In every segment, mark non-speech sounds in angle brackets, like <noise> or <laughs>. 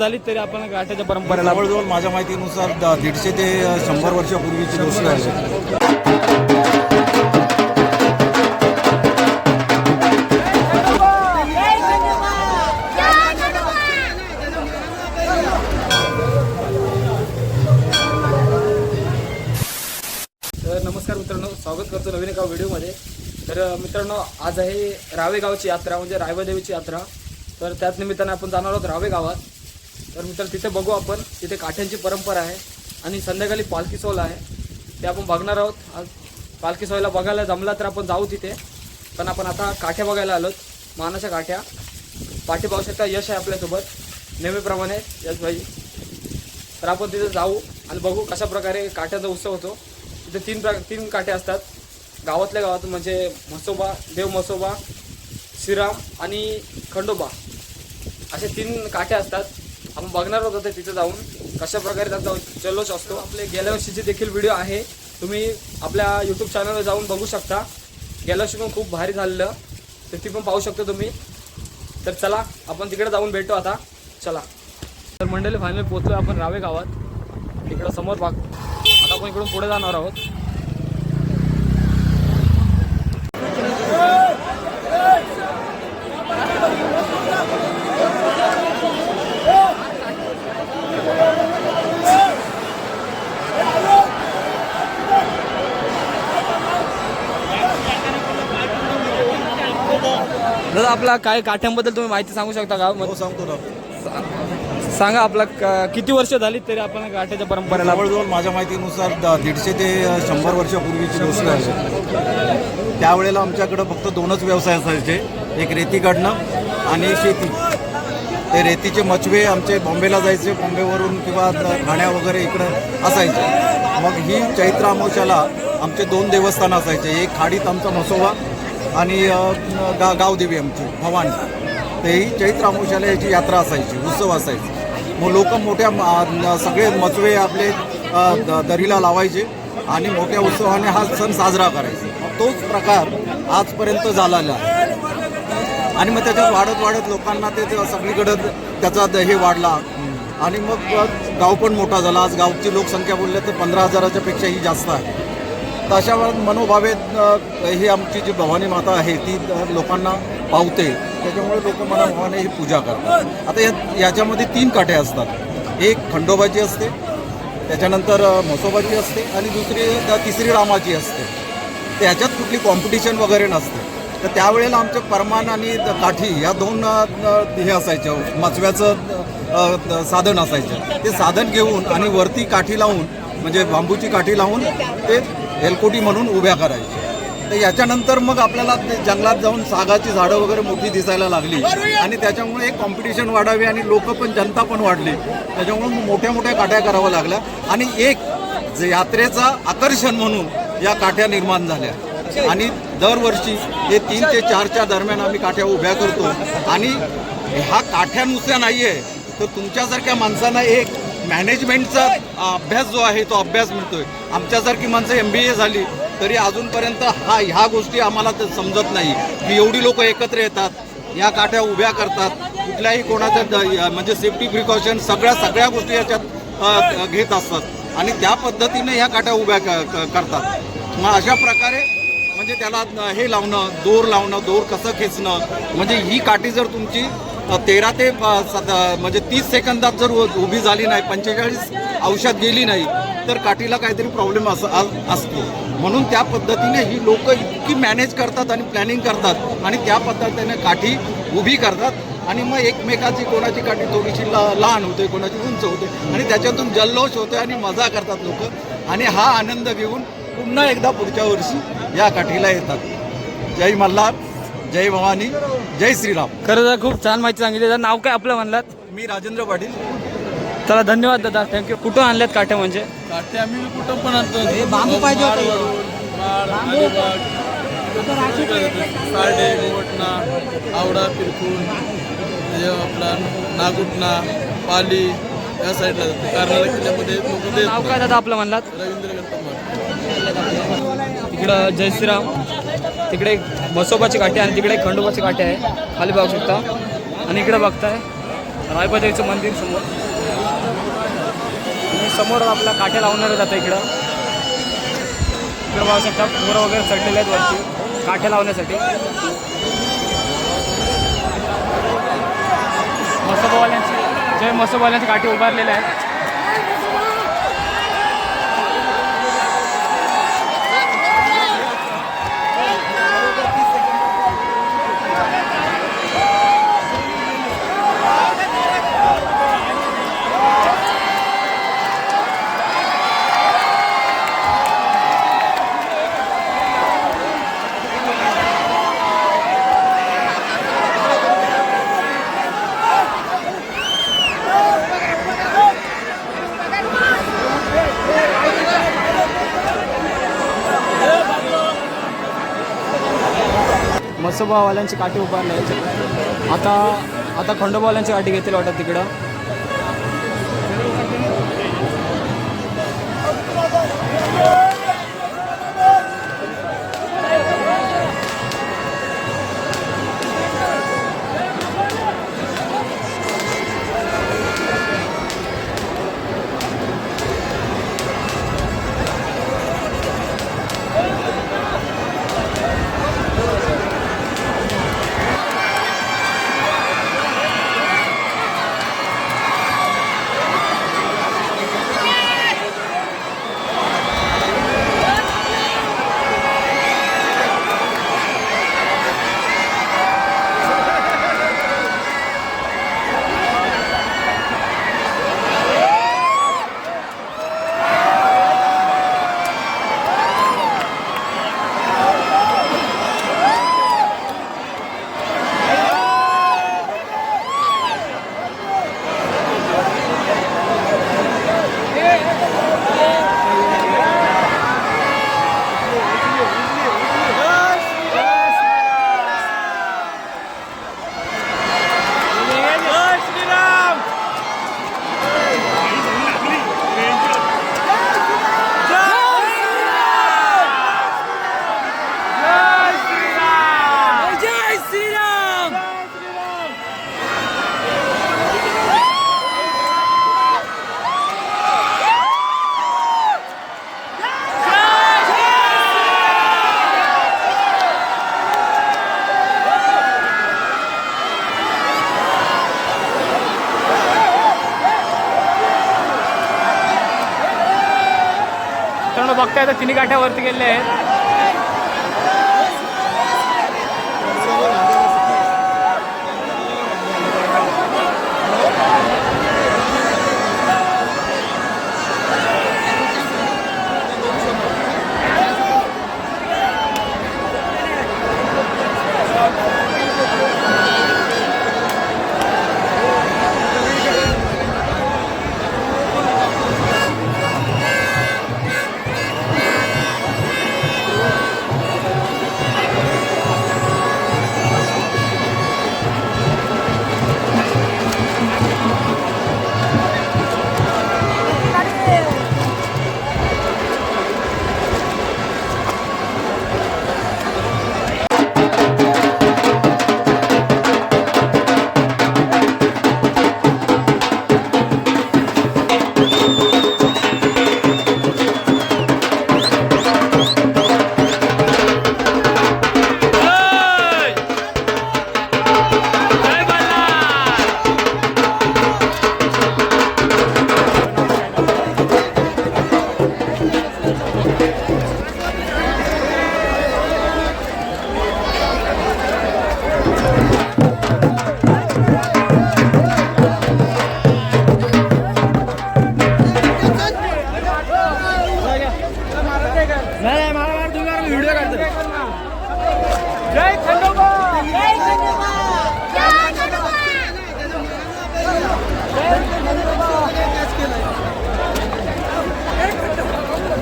झाली तरी आपण गाठ्याच्या परंपरेला जवळजवळ माझ्या माहितीनुसार द- दीडशे ते शंभर वर्षापूर्वीची गोष्ट आहे. तर नमस्कार मित्रांनो स्वागत करतो नवीन एका व्हिडिओमध्ये. तर अ, मित्रांनो आज आहे रावे गावची यात्रा म्हणजे रायबादेवीची यात्रा. तर त्याच निमित्ताने आपण जाणार आहोत रावे गावात तर मित्रांनो तिथे बघू आपण. तिथे काठ्यांची परंपरा आहे आणि संध्याकाळी पालखी सोहळा आहे. ते आपण बघणार आहोत. आज पालखी सोहळ्याला बघायला जमला तर आपण जाऊ तिथे. पण आपण आता काठ्या बघायला आलोत. मानाच्या काठ्या. पाठी पाहू शकता यश आहे आपल्यासोबत. नेहमीप्रमाणे यश भाई. तर आपण तिथे जाऊ आणि बघू कशा प्रकारे काठ्याचा उत्सव होतो. तिथे तीन प्र तीन काठे असतात. गावातल्या गावात म्हणजे म्हसोबा देव म्हसोबा श्रीराम आणि खंडोबा. असे तीन काठ्या असतात. आपण बघणार होतो ते तिथे जाऊन कशा प्रकारे त्यांचा जल्लोष असतो. आपले गेल्या वर्षीचे देखील व्हिडिओ आहे. तुम्ही आपल्या यूट्यूब चॅनलवर जाऊन बघू शकता. गेल्या वर्षी पण खूप भारी झालेलं. तर ती पण पाहू शकतो तुम्ही. तर चला आपण तिकडे जाऊन भेटू आता. चला. तर मंडळी फायनल पोहोचलो आपण रावे गावात इकडं समोर भाग. आता आपण इकडून पुढे जाणार आहोत. आपला काय काठ्यांबद्दल तुम्ही माहिती सांगू शकता का? हो सांगतो ना. सांगा आपला क- किती वर्ष झाली तरी आपण काठ्याच्या परंपरेला जवळजवळ माझ्या माहितीनुसार द- दीडशे ते शंभर वर्षापूर्वीची गोष्ट आहे. त्यावेळेला आमच्याकडं फक्त दोनच व्यवसाय असायचे. एक रेती काढणं आणि शेती. ते रेतीचे मचवे आमचे बॉम्बेला जायचे बॉम्बेवरून किंवा ठाण्या वगैरे इकडं असायचे. मग ही चैत्र अमावस्याला आमचे दोन देवस्थान असायचे. एक खाडीत आमचा मसोबा आणि गा गावदेवी आमची भवानी. तेही चैत्र अमावस्याला याची यात्रा असायची उत्सव असायची. मग लोक मोठ्या सगळे मचवे आपले द- दरीला लावायचे आणि मोठ्या उत्सवाने हा सण साजरा करायचा. तोच प्रकार आजपर्यंत झालेला आहे. आणि मग त्याच्यात वाढत वाढत लोकांना ते सगळीकडं त्याचा द- हे वाढला. आणि मग गाव पण मोठा झाला. आज गावची लोकसंख्या बोलल्या तर पंधरा हजाराच्या पेक्षाही जास्त आहे. तर अशा मनोभावे ही आमची जी भवानी माता आहे ती लोकांना पावते. त्याच्यामुळे लोक मनोभावाने ही पूजा करतात. आता या याच्यामध्ये तीन काठे असतात. एक खंडोबाची असते त्याच्यानंतर म्हसोबाची असते आणि दुसरी तिसरी रामाची असते. तर कुठली कॉम्पिटिशन वगैरे नसते. तर त्यावेळेला आमचे परमान आणि काठी या दोन हे असायचं मचव्याचं साधन असायचं. ते साधन घेऊन आणि वरती काठी लावून म्हणजे बांबूची काठी लावून ते एलकोटी म्हणून उभ्या करायचे तर याच्यानंतर मग आपल्याला ते जंगलात जाऊन सागाची झाडं वगैरे मोठी दिसायला लागली. आणि त्याच्यामुळे एक कॉम्पिटिशन वाढावी आणि लोक पण जनता पण वाढली. त्याच्यामुळे मग मोठ्या मोठ्या काठ्या कराव्या लागल्या. आणि एक जे यात्रेचा आकर्षण म्हणून या काठ्या निर्माण झाल्या. आणि दरवर्षी हे तीन ते चारच्या दरम्यान आम्ही काठ्या उभ्या करतो. आणि ह्या काठ्या नुसत्या नाही आहे तर तुमच्यासारख्या माणसांना एक मॅनेजमेंटचा अभ्यास जो आहे तो अभ्यास मिळतोय. आमच्यासारखी माणसं एम बी ए झाली तरी अजूनपर्यंत हा ह्या गोष्टी आम्हाला ते समजत नाही. की एवढी लोक एकत्र येतात या काठ्या उभ्या करतात कुठल्याही कोणाच्या द- म्हणजे सेफ्टी प्रिकॉशन सगळ्या सगळ्या गोष्टी याच्यात घेत असतात. आणि त्या पद्धतीने ह्या काठ्या उभ्या क- करतात. मग अशा प्रकारे म्हणजे त्याला हे लावणं दोर लावणं दोर कसं खेचणं म्हणजे ही काठी जर तुमची तेरा ते म्हणजे तीस सेकंदात जर उभी झाली नाही पंचेचाळीस औषध गेली नाही तर काठीला काहीतरी प्रॉब्लेम अस असतो. म्हणून त्या पद्धतीने ही लोक इतकी मॅनेज करतात आणि प्लॅनिंग करतात आणि त्या पद्धतीने काठी उभी करतात आणि मग एकमेकाची कोणाची काठी थोडीशी ला लहान होते कोणाची उंच होते आणि त्याच्यातून जल्लोष होते आणि मजा करतात लोक. आणि हा आनंद घेऊन पुन्हा एकदा पुढच्या वर्षी या काठीला येतात. जय मल्हार. जय भवानी जय श्रीराम. खरं तर खूप छान माहिती सांगितली. दादा नाव काय आपलं म्हणलात? मी राजेंद्र पाटील. चला धन्यवाद दादा. थँक्यू कुठून आणल्यात काठ्या म्हणजे? काठी आम्ही कुठं पण आणतो. बांबू पाहिजे होते. माड, अलिबाग, सार्डे मोटणा आवडा पिरकून हे आपला नागुटणा पाली या साईडला जाते. कर्नाटक किल्ल्यामध्ये लोक देत नाव काय दादा आपलं म्हणलात? रवींद्र गणपत तिकडं जय श्रीराम. तिकडे बसोबाची काठी आणि तिकडे खंडोबाची काठी आहे. खाली बघू शकता. आणि इकडे बघताय रायबदेवीचं मंदिर समोर. आणि समोर आपला काठ्या लावणार जातं इकडं. इकडं पाहू शकता पोरं वगैरे चढलेले आहेत वरती. काठ्या लावण्यासाठी. मसोबावाल्यांची जय मसोबावाल्यांची काठी उभारलेल्या आहेत कसोबावाल्यांची काठी उभारली आहे. आता आता खंडोबावाल्यांची काठी घेतील वाटत तिकडं? बघताय तर तिन्ही काठ्यावरती गेले आहेत.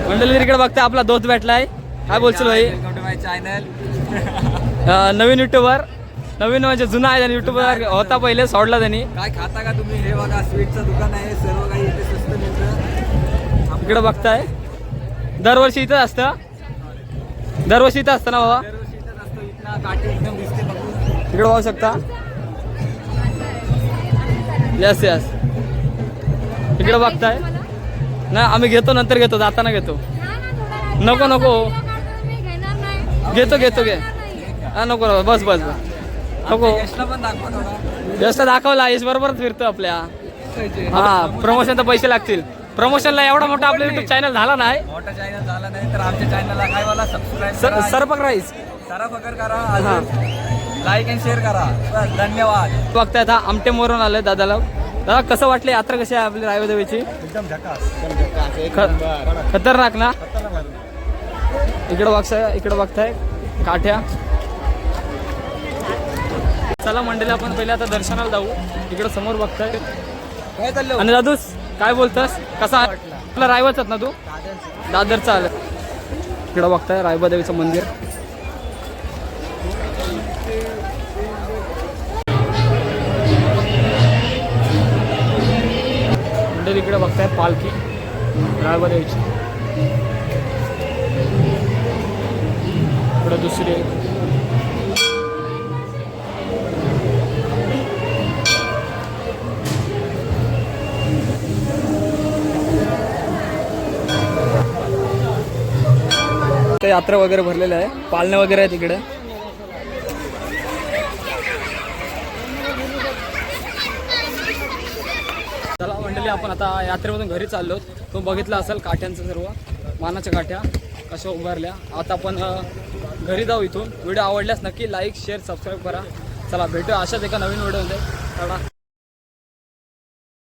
मंडळी इकडे बघता आपला दोस्त भेटलाय. काय बोलशील भाई? <laughs> अं, नवीन युट्यूबर नवीन म्हणजे जुना आहे युट्यूबर होता पहिले सोडला त्यांनी. काय खाता का तुम्ही? हे बघा स्वीटचं दुकान आहे सर्व काही इथे स्वस्त मिळतं. इकडे बघताय. दरवर्षी इथंच असतं. दरवर्षी इथं असतं ना बाबा? इकडे पाहू शकता. यस यस इकडे बघताय. नाही आम्ही घेतो नंतर घेतो जाताना घेतो. नको नको. घेतो घेतो घे. हा नको नको बस बस बस. नको. जास्त दाखवला यश बरोबरच फिरतो आपल्या. हा प्रमोशनचे पैसे लागतील. प्रमोशनला एवढा मोठा आपला युट्यूब चॅनल झाला नाही. मोठा चॅनल झाला नाही तर आमच्या चॅनलला काय मला सबस्क्राईब सर करा. सरा लाईक अँड शेअर करा धन्यवाद. बघतायत हा आमटे मोरून आले दादाला. दादा कसं वाटले यात्रा कशी आहे आपली रायवदेवीची एकदम ख- खतरनाक ना? इकडे बघताय इकडे बघताय काठ्या. चला मंडळी आपण पहिले आता दर्शनाला जाऊ. इकडे समोर बघताय. काय चाललं आणि दादूस काय बोलतस? कसा आपला रायवाचाच ना तू? दादरचा आलं. इकडं बघताय रायबादेवीचं मंदिर. मंदिर इकडे बघताय पालखी. ड्रायव्हर यायची. इकडे दुसरी. ते यात्रा वगैरे भरलेलं आहे. पालणे वगैरे आहेत तिकडे चला मंडळी आपण आता यात्रेमधून घरी चाललो. तो बघितला असेल काठ्यांचं सर्व मानाच्या काठ्या कशा उभारल्या. आता आपण घरी जाऊ इथून. व्हिडिओ आवडल्यास नक्की लाईक शेअर सबस्क्राईब करा. चला भेटू अशाच एका नवीन व्हिडिओमध्ये. चला.